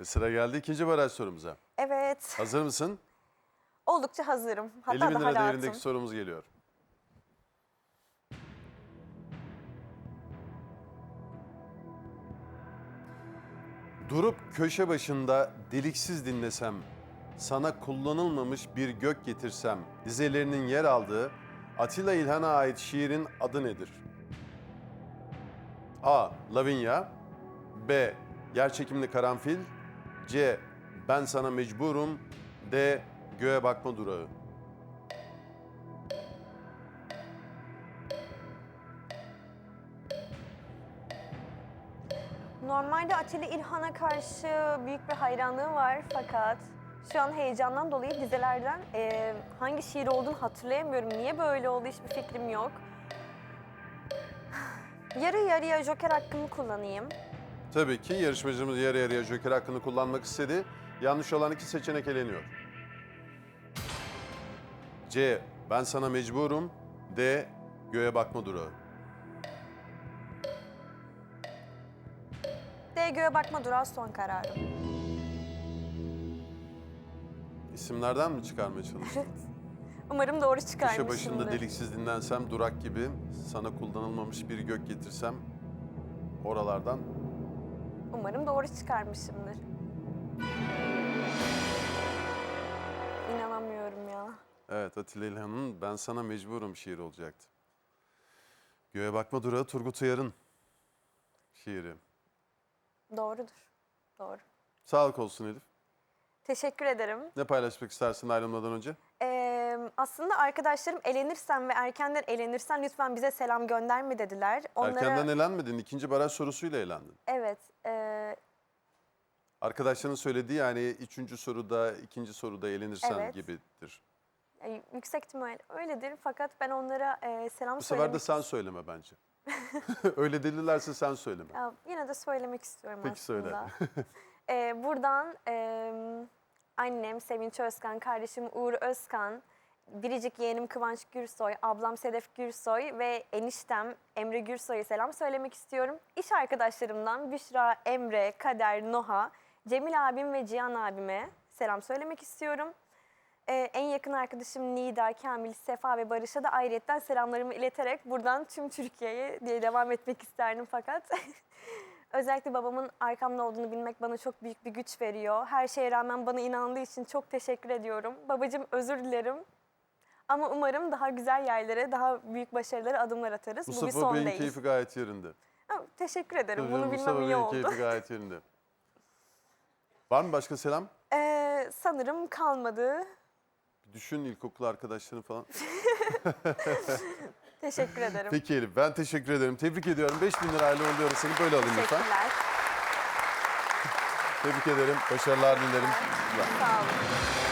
Ve sıra geldi ikinci baraj sorumuza. Evet, Hazır mısın? oldukça hazırım. Hatta 50 bin daha lira rahatım. değerindeki sorumuz geliyor. Durup köşe başında deliksiz dinlesem, sana kullanılmamış bir gök getirsem, dizelerinin yer aldığı Atilla İlhan'a ait şiirin adı nedir? A. Lavinia B. Yerçekimli karanfil C. Ben sana mecburum D. Göğe bakma durağı Normalde Atilla İlhan'a karşı büyük bir hayranlığım var fakat şu an heyecandan dolayı dizelerden eee, hangi şiir olduğunu hatırlayamıyorum. Niye böyle oldu hiçbir fikrim yok. Yarı yarıya joker hakkımı kullanayım. Tabii ki yarışmacımız yarı yarıya joker hakkını kullanmak istedi. Yanlış olan iki seçenek eleniyor. C. Ben sana mecburum. D. Göğe bakma durağı. D göğe bakma durağı son kararım. İsimlerden mi çıkarmaya çalıştın? Umarım doğru Köşe çıkarmışımdır. başında deliksiz dinlensem durak gibi sana kullanılmamış bir gök getirsem oralardan Umarım doğru çıkarmışımdır. İnanamıyorum ya. Evet Atilla İlhan'ın Ben Sana Mecburum şiiri olacaktı. Göğe bakma durağı Turgut Uyar'ın şiiri. Doğrudur. Doğru. Sağlık olsun Elif. Teşekkür ederim. Ne paylaşmak istersin ayrılmadan önce? Ee, aslında arkadaşlarım elenirsen ve erkenden elenirsen lütfen bize selam gönderme dediler. Onlara Erkenden elenmedin. ikinci baraj sorusuyla elendin. evet e, Arkadaşların söylediği yani üçüncü soruda, ikinci soruda elenirsen Evet. gibidir. e, yüksek ihtimal öyledir fakat ben onlara e, selam Bu sefer de söylemek sen söyleme bence. Öyle dedilerse sen söyleme. Ya, yine de söylemek istiyorum Peki, söyle. aslında. Ee, buradan e, annem Sevinç Özkan, kardeşim Uğur Özkan, biricik yeğenim Kıvanç Gürsoy, ablam Sedef Gürsoy ve eniştem Emre Gürsoy'a selam söylemek istiyorum. İş arkadaşlarımdan Büşra, Emre, Kader, Noha, Cemil abim ve Cihan abime selam söylemek istiyorum. Ee, en yakın arkadaşım Nida, Kamil, Sefa ve Barış'a da ayrıyetten selamlarımı ileterek buradan tüm Türkiye'ye diye devam etmek isterdim fakat özellikle babamın arkamda olduğunu bilmek bana çok büyük bir güç veriyor. Her şeye rağmen bana inandığı için çok teşekkür ediyorum. Babacığım özür dilerim. Ama umarım daha güzel yerlere, daha büyük başarılara adımlar atarız. Bu bir Mustafa son Bey'in değil. keyfi gayet yerinde. Ha, teşekkür ederim. Bunu canım, bilmem iyi Bey'in oldu. keyfi gayet yerinde. Var mı başka selam? Ee, sanırım kalmadı. Bir düşün ilkokul arkadaşların falan. Teşekkür ederim. Peki Elif ben teşekkür ederim. Tebrik ediyorum. 5000 lirayla oluyor seni. Böyle alayım lütfen. Teşekkürler. Tebrik ederim. Başarılar dilerim. Sağ olun.